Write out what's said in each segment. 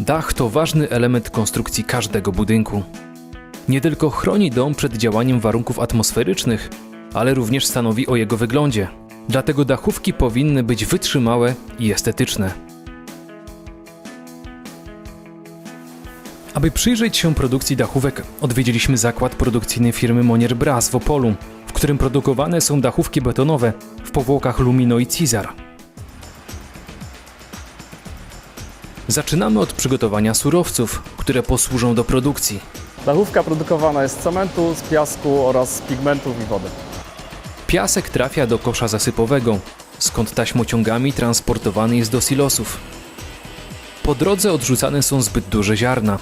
Dach to ważny element konstrukcji każdego budynku. Nie tylko chroni dom przed działaniem warunków atmosferycznych, ale również stanowi o jego wyglądzie. Dlatego dachówki powinny być wytrzymałe i estetyczne. Aby przyjrzeć się produkcji dachówek, odwiedziliśmy zakład produkcyjny firmy Monier Bras w Opolu, w którym produkowane są dachówki betonowe w powłokach Lumino i Cizar. Zaczynamy od przygotowania surowców, które posłużą do produkcji. Dachówka produkowana jest z cementu, z piasku oraz z pigmentów i wody. Piasek trafia do kosza zasypowego, skąd taśmociągami transportowany jest do silosów. Po drodze odrzucane są zbyt duże ziarna.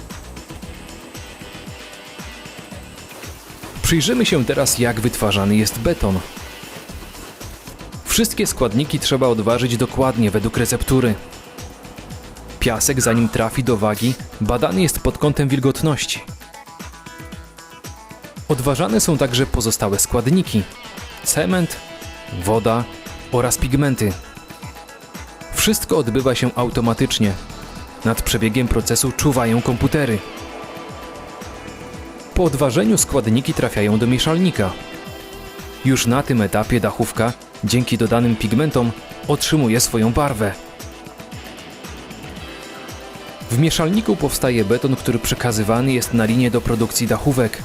Przyjrzymy się teraz, jak wytwarzany jest beton. Wszystkie składniki trzeba odważyć dokładnie według receptury. Piasek, zanim trafi do wagi, badany jest pod kątem wilgotności. Odważane są także pozostałe składniki: cement, woda oraz pigmenty. Wszystko odbywa się automatycznie. Nad przebiegiem procesu czuwają komputery. Po odważeniu składniki trafiają do mieszalnika. Już na tym etapie dachówka, dzięki dodanym pigmentom, otrzymuje swoją barwę. W mieszalniku powstaje beton, który przekazywany jest na linię do produkcji dachówek.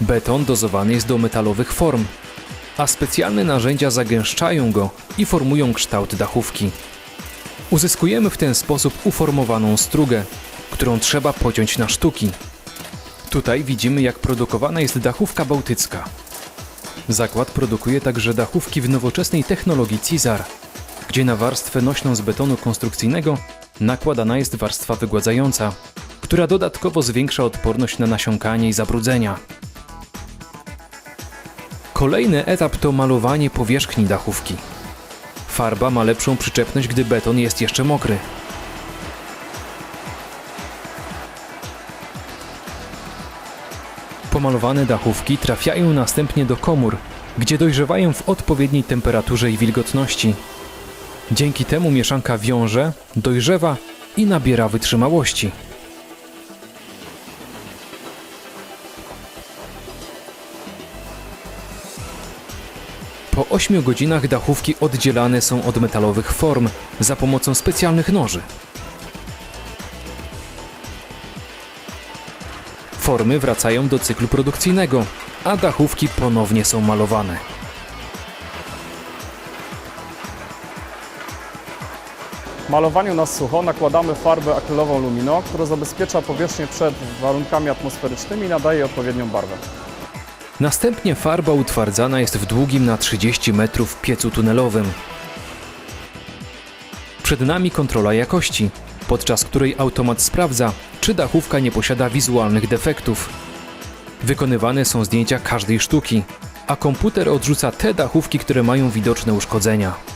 Beton dozowany jest do metalowych form, a specjalne narzędzia zagęszczają go i formują kształt dachówki. Uzyskujemy w ten sposób uformowaną strugę, którą trzeba pociąć na sztuki. Tutaj widzimy, jak produkowana jest dachówka bałtycka. Zakład produkuje także dachówki w nowoczesnej technologii Cizar, gdzie na warstwę nośną z betonu konstrukcyjnego nakładana jest warstwa wygładzająca, która dodatkowo zwiększa odporność na nasiąkanie i zabrudzenia. Kolejny etap to malowanie powierzchni dachówki. Farba ma lepszą przyczepność, gdy beton jest jeszcze mokry. Pomalowane dachówki trafiają następnie do komór, gdzie dojrzewają w odpowiedniej temperaturze i wilgotności. Dzięki temu mieszanka wiąże, dojrzewa i nabiera wytrzymałości. Po 8 godzinach dachówki oddzielane są od metalowych form za pomocą specjalnych noży. Formy wracają do cyklu produkcyjnego, a dachówki ponownie są malowane. Malowaniu na sucho nakładamy farbę akrylową Lumino, która zabezpiecza powierzchnię przed warunkami atmosferycznymi i nadaje odpowiednią barwę. Następnie farba utwardzana jest w długim na 30 metrów piecu tunelowym. Przed nami kontrola jakości, podczas której automat sprawdza, czy dachówka nie posiada wizualnych defektów. Wykonywane są zdjęcia każdej sztuki, a komputer odrzuca te dachówki, które mają widoczne uszkodzenia.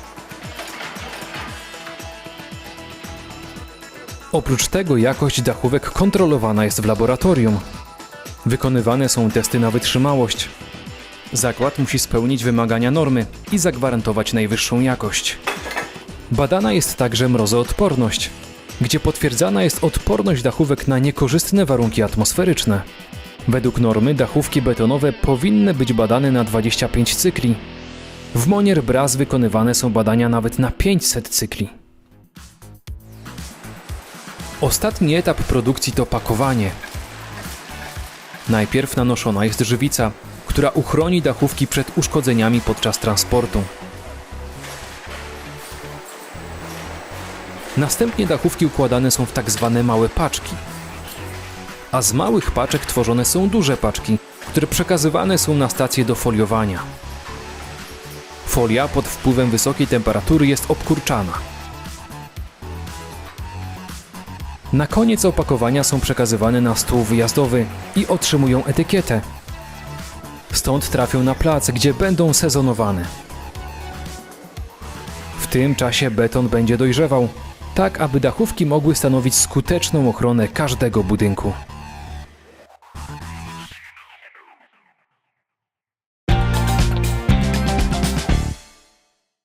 Oprócz tego jakość dachówek kontrolowana jest w laboratorium. Wykonywane są testy na wytrzymałość. Zakład musi spełnić wymagania normy i zagwarantować najwyższą jakość. Badana jest także mrozoodporność, gdzie potwierdzana jest odporność dachówek na niekorzystne warunki atmosferyczne. Według normy dachówki betonowe powinny być badane na 25 cykli. W Monier Bras wykonywane są badania nawet na 500 cykli. Ostatni etap produkcji to pakowanie. Najpierw nanoszona jest żywica, która uchroni dachówki przed uszkodzeniami podczas transportu. Następnie dachówki układane są w tak zwane małe paczki. A z małych paczek tworzone są duże paczki, które przekazywane są na stację do foliowania. Folia pod wpływem wysokiej temperatury jest obkurczana. Na koniec opakowania są przekazywane na stół wyjazdowy i otrzymują etykietę. Stąd trafią na plac, gdzie będą sezonowane. W tym czasie beton będzie dojrzewał, tak aby dachówki mogły stanowić skuteczną ochronę każdego budynku.